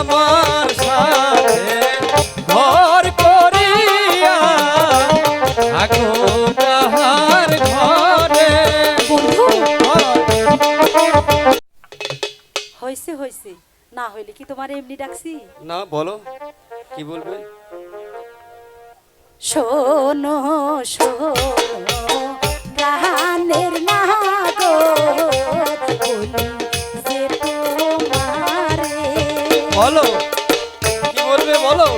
আমার সাথে ঘর করিয়া থাকো না হইলে কি তোমার এমনি ডাকছি? না বলো। গানের বলো কি বলবে বলো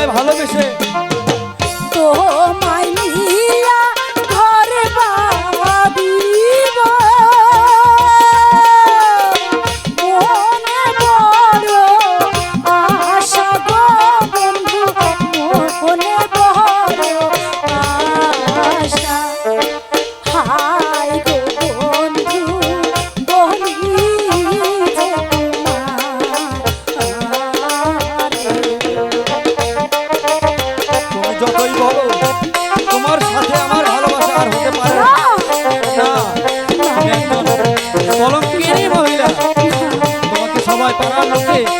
আমায় ভালোবেসে। তো vai parar na frente.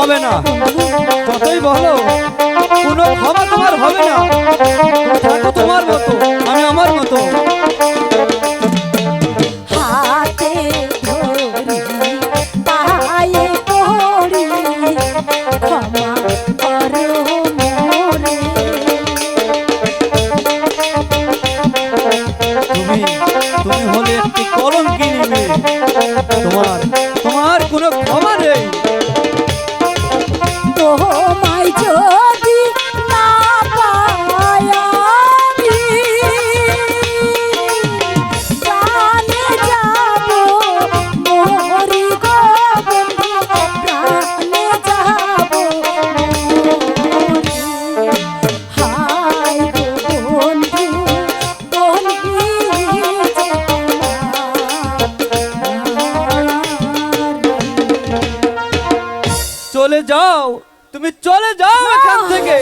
হবে না। যতই বলো কোনো ক্ষমা তোমার হবে না। তোমার মতো আমি আমার মতো। যাও তুমি চলে যাও এখান থেকে।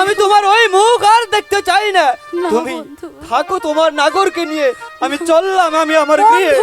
আমি তোমার ওই মুখ আর দেখতে চাই না। তুমি থাকো তোমার নাগরকে নিয়ে। আমি চললাম আমি আমার গৃহে।